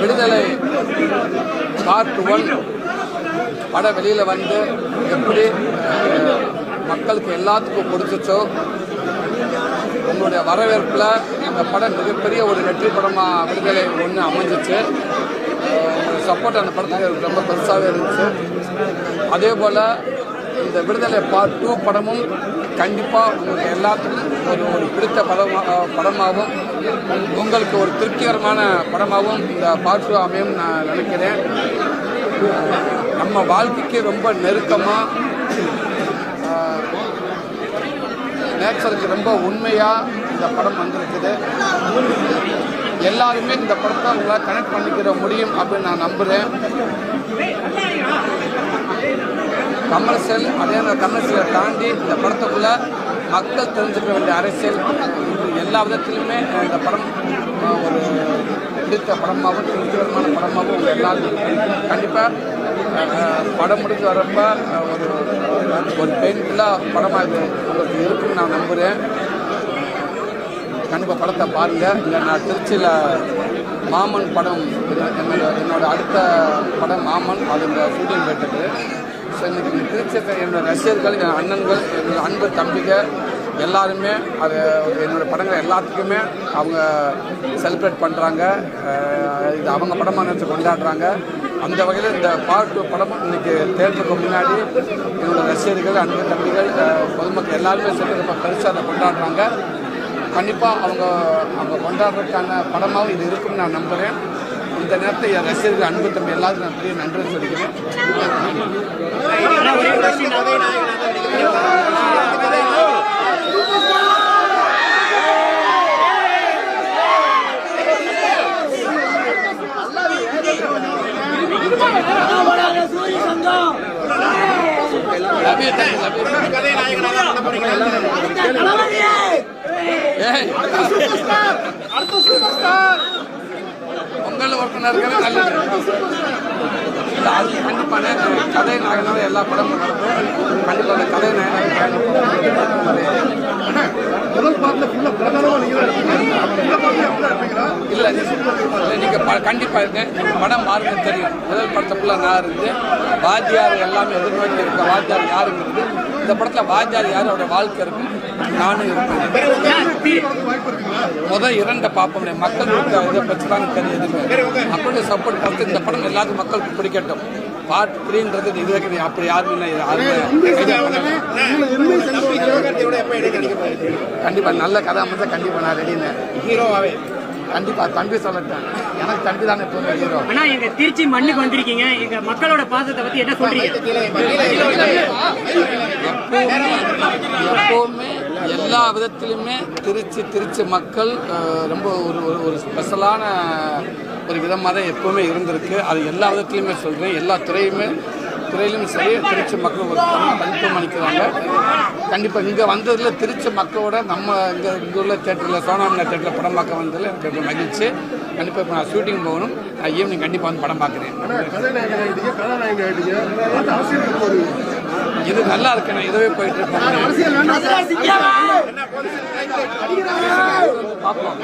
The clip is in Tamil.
விடுதலை பார்ட் ஒன் படம் வெளியில் வந்து எப்படி மக்களுக்கு எல்லாத்துக்கும் பிடிச்சிச்சோ உங்களுடைய வரவேற்பில் அந்த படம் மிகப்பெரிய ஒரு வெற்றி படமாக விடுதலை ஒன்று அமைஞ்சிச்சு. சப்போர்ட் அந்த படத்துக்கு ரொம்ப பெருசாகவே இருந்துச்சு. அதே போல் இந்த விடுதலை பார்ட் டூ படமும் கண்டிப்பாக உங்களுக்கு எல்லாத்துக்கும் ஒரு ஒரு பிடித்த படமாக படமாகவும் உங்களுக்கு ஒரு திருப்திகரமான படமாகவும் இந்த பார்ட் டூ அமையும் நான் நினைக்கிறேன். நம்ம வாழ்க்கைக்கு ரொம்ப நெருக்கமாக நேச்சருக்கு ரொம்ப உண்மையாக இந்த படம் வந்திருக்குது. எல்லாருமே இந்த படத்தை உங்களால் கனெக்ட் பண்ணிக்கிற முடியும் அப்படின்னு நான் நம்புகிறேன் கமர்ஷியல் அதே மாதிரி கமர்ஷியலை தாண்டி இந்த படத்துக்குள்ள மக்கள் தெரிஞ்சுக்க வேண்டிய அரசியல் எல்லா விதத்திலுமே இந்த படம் ஒரு பிடித்த படமாகவும் திருப்திகரமான படமாகவும் எல்லாருக்கும் கண்டிப்பாக படம் முடிஞ்சு வரப்ப ஒரு ஒரு பெயின்ஃபுல்லாக படமாக இது உங்களுக்கு இருக்குன்னு நான் நம்புகிறேன் கண்டிப்பாக படத்தை பாருங்கள் இல்லை நான் திருச்சியில் மாமன் படம் என்னோட என்னோட அடுத்த படம் மாமன் அது இந்த ஷூட்டிங் போயிட்டு ஸோ இன்னைக்கு இந்த என்னோடய என்னோட ரசிகர்கள் என் அண்ணன்கள் என்னோட அன்பு தம்பிகள் எல்லாருமே அது என்னோட படங்கள் எல்லாத்துக்குமே அவங்க செலிப்ரேட் பண்ணுறாங்க இது அவங்க படமாக நினச்சி கொண்டாடுறாங்க. அந்த வகையில் இந்த பார்ட் டூ படமும் இன்னைக்கு தேட்டருக்கு முன்னாடி என்னோடய ரசிகர்கள் அன்பு தம்பிகள் பொதுமக்கள் எல்லாருமே சேர்ந்து ரொம்ப பெருசாக அதை கொண்டாடுறாங்க. கண்டிப்பாக அவங்க அவங்க கொண்டாடுறதுக்கான படமாகவும் இது இருக்கும்னு நான் நம்புகிறேன் இந்த நேரத்தை என் ரசிகர்கள் அன்பு தம்பி எல்லாருக்கும் நான் பெரிய நன்றி சொல்லிக்கிறேன் அடுத்த சூப்பர் ஸ்டார் ஒருத்தனர்கள் நல்லது. அது கண்டிப்பான கதை நாயகனால எல்லா படமும் நடக்கும் கண்டிப்பாக அந்த கதை நாயகனாக முதல் பாட்டுல இல்லை இல்லை நீங்கள் கண்டிப்பாக இருக்கேன் படம் பாருங்க தெரியும். முதல் படத்தை ஃபுல்லாக நான் இருந்து வாத்தியார் எல்லாமே எதிர்நோக்கி இருக்க வாத்தியார் யாருங்கிறது இந்த படத்தில் வாத்தியார் யார் வாழ்க்கை இருக்கும் நானும் இருப்பேன். முதல் இரண்டை பார்ப்போம் மக்களுக்கு இதை பற்றி தான் தெரியுது. மக்களுடைய சப்போர்ட் பார்த்து இந்த படம் எல்லாத்துக்கும் மக்களுக்கு பிடிக்கட்டும். பார்ட் த்ரீன்றது இது வரைக்கும் அப்படி யாருமே கண்டிப்பாக நல்ல கதை அமைச்சா கண்டிப்பாக நான் ரெடின்னு ஹீரோவாவே? கண்டிப்பாக தம்பி சொல்லட்டேன் எனக்கு தம்பி தானே ஹீரோ ஆனா எங்க திருச்சி மண்ணுக்கு வந்திருக்கீங்க. எங்க மக்களோட பாசத்தை பத்தி என்ன சொல்றீங்க? எப்போவுமே எல்லா விதத்திலுமே திருச்சி திருச்சி மக்கள் ரொம்ப ஒரு ஒரு ஒரு ஸ்பெஷலான ஒரு விதமாக தான் எப்போவுமே இருந்திருக்கு. அது எல்லா விதத்துலையுமே சொல்கிறேன் எல்லா துறையுமே துறையிலும் சரி திருச்சி மக்கள் ஒரு தனித்துவம் அளிக்கிறாங்க. கண்டிப்பாக இங்கே வந்ததில் திருச்சி மக்களோட நம்ம இங்கே இங்கே உள்ள தேட்டரில் சோனாமினா தேட்டரில் படம் பார்க்க வந்ததில் எனக்கு ரொம்ப மகிழ்ச்சி. கண்டிப்பாக இப்போ நான் ஷூட்டிங் போகணும். நான் ஈவினிங் கண்டிப்பாக வந்து படம் பார்க்குறேன். இது நல்லா இருக்கு நான் இதுவே போயிட்டு வேண்டாம் பார்ப்போம்